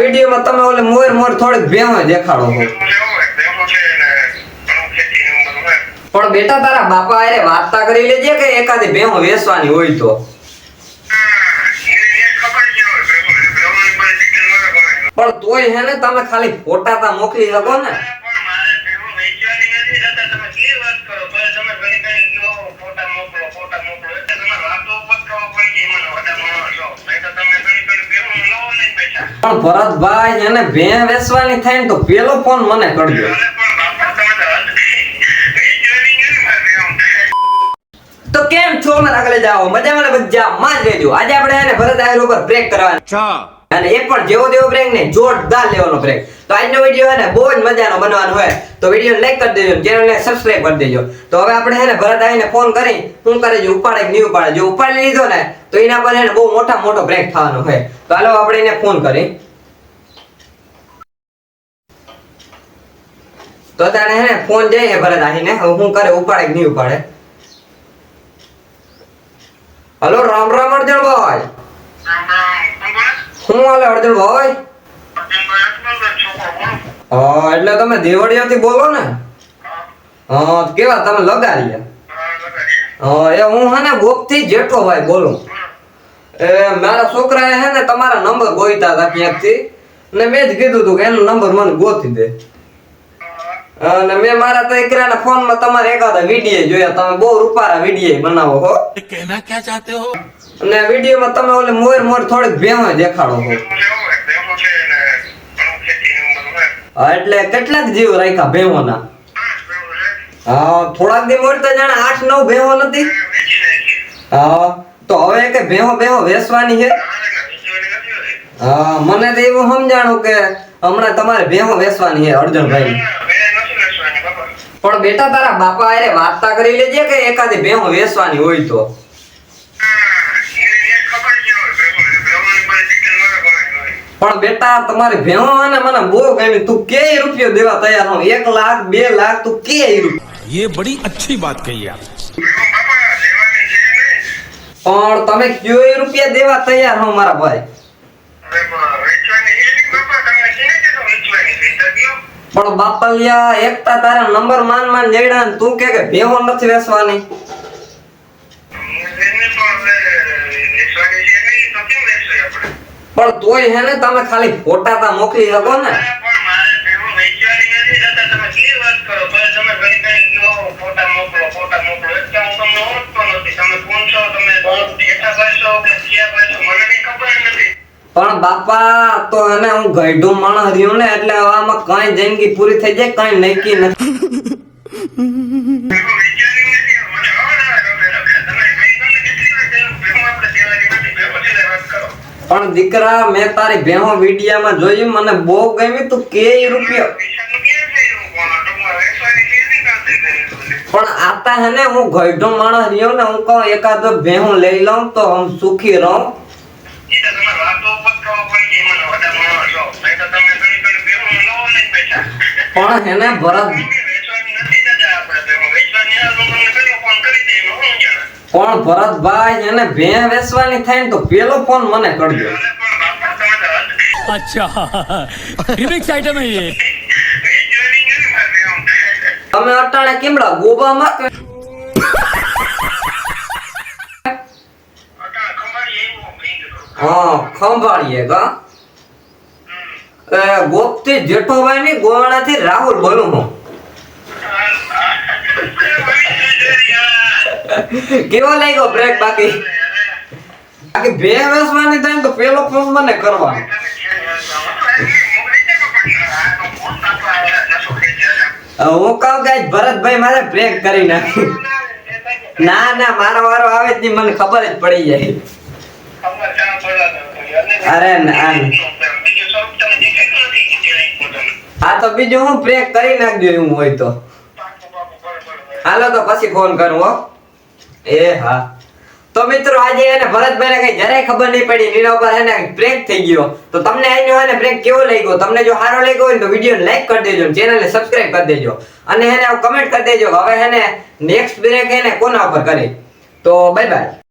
વિડીયોમાં તમે ઓલે મોર મોર થોડીક ભેમો દેખાડો છો પણ બેટા તારા બાપા અરે વાર્તા કરી લેજે કે એકાદી ભેહો વેચવાની હોય તો. પણ તોય હે ને તમે ખાલી ફોટા તા મોકલી શકો ને. પણ ભરતભાઈ એને ભેં વેસવાની થાય ને તો પેલો ફોન મને કરજો. તો કેમ છો? મારા આગળ જાઓ. મજા મળે બધા? માં જ રહેજો આજે આપણે એને ભરત આયરો પર બ્રેક કરવાનું. અને એ પણ જેવો તેવો બ્રેક ને જોરદાર લેવાનો બ્રેક તો આજનો વીડિયો હે ને, બહુ જ મજાનો બનવાનો હોય. તો વીડિયો લાઈક કરી દેજો ચેનલને સબસ્ક્રાઇબ કરી દેજો. તો હવે આપણે હે ને, ભરત આવીને ફોન કરી, શું કરે છે, ઉપાડે કે નહીં ઉપાડે? જો ઉપાડી લીધો ને, તો એના પર હે ને, બહુ મોટા મોટો બ્રેક થવાનો હોય. તો હાલો, આપણે એને ફોન કરી. તો તાણે હે ને ફોન જઈએ ભરત આવીને શું કરે, ઉપાડે કે નહીં ઉપાડે? હલો, રામ રામ અર્જુનભાઈ શું હાલે અર્જુનભાઈ એટલે તમે દેવળિયાથી બોલો ને. હા, કેવા, તમે લગાડ્યા એ હું હે ને, ગોપથી જેઠોભાઈ બોલું. એ મારા છોકરાએ હે ને, તમારા નંબર ગોઈતા હતા ક્યાંકથી? ને મેં જ કીધું હતું કે એનો નંબર મને ગોતી દે. અને મેં મારા તો ફોનમાં તમારે એકાદા વીડિયો જોયા. તમે બહુ રૂપારા વીડિયો બનાવો હો. કેના ક્યાં ચાહતે હો? અને વિડીયોમાં તમે ઓલે મોર મોર થોડીક ભેહો દેખાડો છો. હા, એટલે કેટલાક જીવ રાખ્યા ભેહોના હા, થોડાક દી મોર તો જાણે આઠ નવ ભેહો નથી હા, તો હવે કે ભેહો ભેહો વેસવાની છે? હા, મને તો એવું સમજાણું કે હમણાં તમારે ભેહો વેસવાની છે, અર્જુનભાઈ. પણ બેટા તારા બાપા અરે વાર્તા કરી લેજે કે એકાદી ભેહો વેસવાની હોય તો? પણ બેટા તમારી ભેહો અને મને બહુ ગમી તું કે રૂપિયો દેવા તૈયાર હો એક લાખ બે લાખ તું કે રૂપિયો ये बड़ी अच्छी बात कही आप પણ તમે કયો એ રૂપિયા દેવા તૈયાર હો મારા ભાઈ પણ બાપલિયા એકતા તારા નંબર માન માન જઈડા ને તું કે કે ભેહો નથી વેચવાની પણ તોય હે ને તમે ખાલી ફોટા તા મોકલી શકો ને. પણ બાપા તો એને હું ગઈઢું માણસ રહ્યો ને એટલે હવામાં આમાં કઈ જિંદગી પૂરી થઈ જાય કઈ નક્કી નથી. પણ દીકરા મેં તારી ભેહો વિડીયામાં જોઈ મને બહુ ગમી તું કે રૂપિયો? પણ આતા હે ને હું ગઈઢો માણસ રહ્યો ને હું કહું એકાદો ભેહું લઈ લઉં તો હું સુખી રહું. પણ હેને ભરત પણ ભરતભાઈ એને ભેં વેસવાની થાય ને તો પેલો ફોન મને કરજો. અચ્છા. તમે અટાણે કેમડા ગોબા માં હા ખંભાળીએ ગા ગોપતી જેઠોભાઈ ની ગોવાળા થી રાહુલ બોલું હું. કેવો લાગ્યો બ્રેક બાકી? બાકી બે વેસવાની થાય તો પેલો ફોન મને કરવા. હું કહું કે ભરતભાઈ મારે બ્રેક કરી નાખી. ના ના, મારો વારો આવે જ નહીં, મને ખબર જ પડી જાય. અરે હા, તો બીજું હું બ્રેક કરી નાખજો એવું હોય તો. હાલો, તો પછી ફોન કરું, હો. એ હા. તો મિત્રો, આજે એને ભરતભાઈને કઈ જરાય ખબર નહીં પડી નીના ઉપર એને બ્રેક થઈ ગયો. તો તમને એનો એને બ્રેક કેવો લાગ્યો? તમને જો સારો લાગ્યો હોય તો વીડિયો લાઈક કરી દેજો ચેનલને સબસ્ક્રાઇબ કરી દેજો. અને એને કમેન્ટ કરી દેજો હવે એને નેક્સ્ટ બ્રેક એને કોના ઉપર કરી? તો બાય બાય